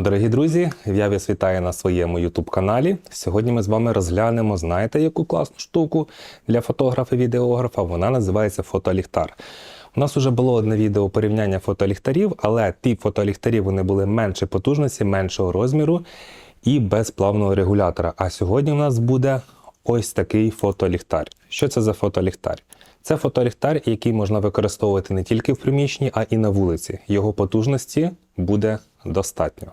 Дорогі друзі, я вас вітаю на своєму YouTube каналі. Сьогодні ми з вами розглянемо, знаєте, яку класну штуку для фотографа і відеографа. Вона називається фотоліхтар. У нас вже було одне відео порівняння фотоліхтарів, але ті фотоліхтарі вони були менше потужності, меншого розміру і без плавного регулятора. А сьогодні у нас буде ось такий фотоліхтар. Що це за фотоліхтар? Це фотоліхтар, який можна використовувати не тільки в приміщенні, а і на вулиці. Його потужності буде достатньо.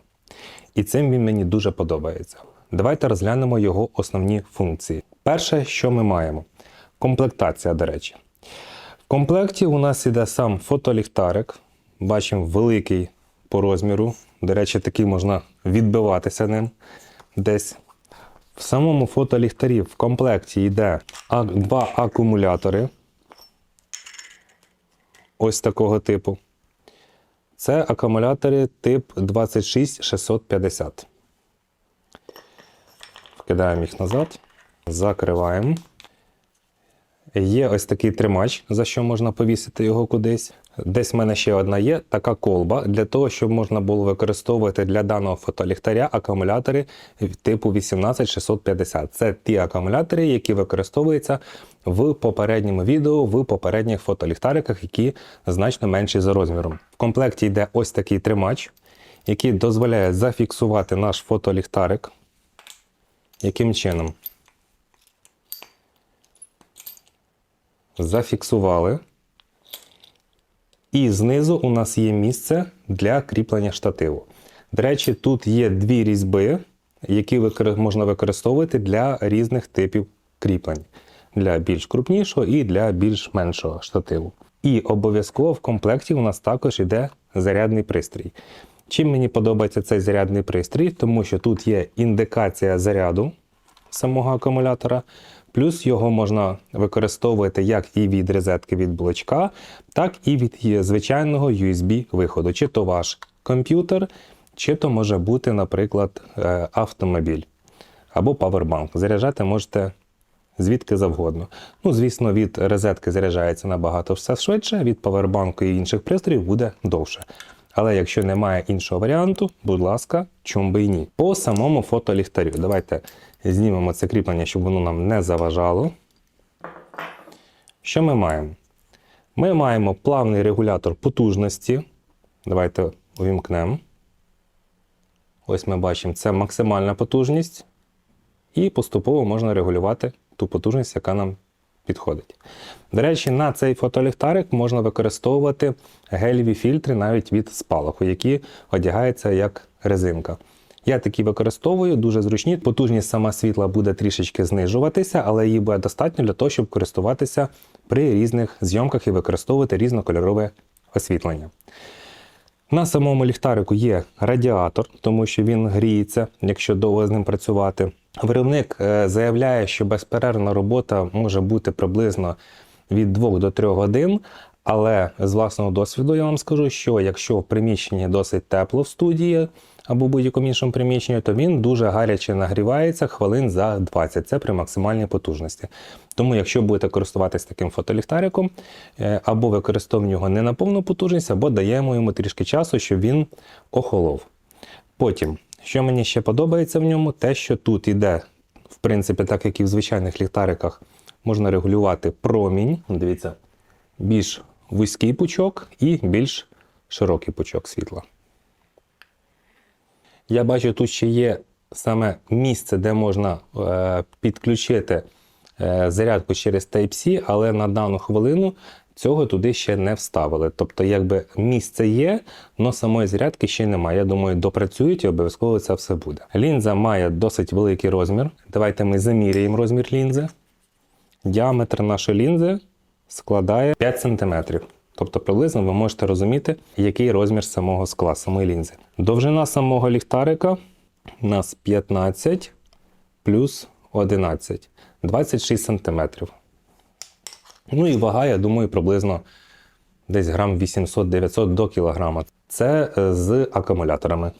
І цим він мені дуже подобається. Давайте розглянемо його основні функції. Перше, що ми маємо, комплектація, до речі. В комплекті у нас іде сам фотоліхтарик. Бачимо великий по розміру. До речі, такий можна відбиватися ним десь. В самому фотоліхтарі в комплекті йде два акумулятори. Ось такого типу. Це акумулятори тип 26650. Вкидаємо їх назад, закриваємо. Є ось такий тримач, за що можна повісити його кудись. Десь в мене ще одна є така колба для того, щоб можна було використовувати для даного фотоліхтаря акумулятори типу 18650. Це ті акумулятори, які використовуються в попередньому відео, в попередніх фотоліхтариках, які значно менші за розміром. В комплекті йде ось такий тримач, який дозволяє зафіксувати наш фотоліхтарик. Яким чином? Зафіксували. І знизу у нас є місце для кріплення штативу. До речі, тут є дві різьби, які можна використовувати для різних типів кріплень. Для більш крупнішого і для більш меншого штативу. І обов'язково в комплекті у нас також йде зарядний пристрій. Чим мені подобається цей зарядний пристрій, тому що тут є індикація заряду самого акумулятора, плюс його можна використовувати як і від розетки від блочка, так і від звичайного USB-виходу. Чи то ваш комп'ютер, чи то може бути, наприклад, е, автомобіль або павербанк. Заряджати можете звідки завгодно. Ну, звісно, від розетки заряджається набагато все швидше, від павербанку і інших пристроїв буде довше. Але якщо немає іншого варіанту, будь ласка, чом би і ні. По самому фотоліхтарю. Давайте знімемо це кріплення, щоб воно нам не заважало. Що ми маємо? Ми маємо плавний регулятор потужності. Давайте увімкнемо. Ось ми бачимо, це максимальна потужність. І поступово можна регулювати ту потужність, яка нам підходить. До речі, на цей фотоліхтарик можна використовувати гелеві фільтри навіть від спалаху, які одягаються як резинка. Я такі використовую, дуже зручні. Потужність сама світла буде трішечки знижуватися, але її буде достатньо для того, щоб користуватися при різних зйомках і використовувати різнокольорове освітлення. На самому ліхтарику є радіатор, тому що він гріється, якщо довго з ним працювати. Виробник е, заявляє, що безперервна робота може бути приблизно від 2 до 3 годин. Але з власного досвіду я вам скажу, що якщо в приміщенні досить тепло в студії або будь-якому іншому приміщенні, то він дуже гаряче нагрівається хвилин за 20. Це при максимальній потужності. Тому, якщо будете користуватись таким фотоліхтариком, е, або використовуємо його не на повну потужність, або даємо йому трішки часу, щоб він охолов. Потім, що мені ще подобається в ньому, те, що тут іде, в принципі, так як і в звичайних ліхтариках, можна регулювати промінь. Дивіться, більш вузький пучок і більш широкий пучок світла. Я бачу, тут ще є саме місце, де можна е, підключити зарядку через Type-C, але на дану хвилину цього туди ще не вставили. Тобто, якби місце є, але самої зарядки ще немає. Я думаю, допрацюють і обов'язково це все буде. Лінза має досить великий розмір. Давайте ми заміряємо розмір лінзи. Діаметр нашої лінзи складає 5 см. Тобто приблизно ви можете розуміти, який розмір самого скла, самої лінзи. Довжина самого ліхтарика у нас 15 плюс 11, 26 см. Ну і вага, я думаю, приблизно десь грам 800-900 до кілограма. Це е, з акумуляторами.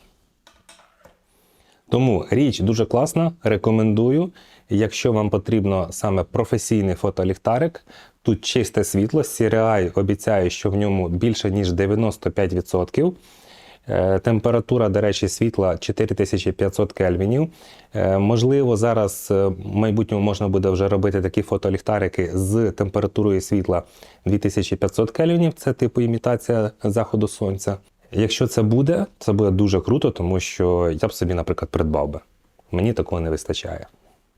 Тому річ дуже класна, рекомендую. Якщо вам потрібно саме професійний фотоліхтарик, тут чисте світло, CRI обіцяє, що в ньому більше ніж 95%. Е, Температура, до речі, світла 4500 кельвінів. Е, Можливо, зараз е, в майбутньому можна буде вже робити такі фотоліхтарики з температурою світла 2500 кельвінів. Це типу імітація заходу сонця. Якщо це буде, це буде дуже круто, тому що я б собі, наприклад, придбав би. Мені такого не вистачає.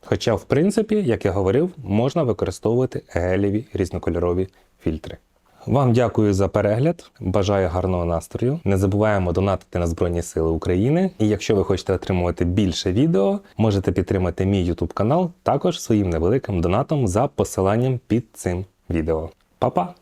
Хоча, в принципі, як я говорив, можна використовувати гелєві різнокольорові фільтри. Вам дякую за перегляд. Бажаю гарного настрою. Не забуваємо донатити на Збройні Сили України. І якщо ви хочете отримувати більше відео, можете підтримати мій YouTube канал також своїм невеликим донатом за посиланням під цим відео. Па-па!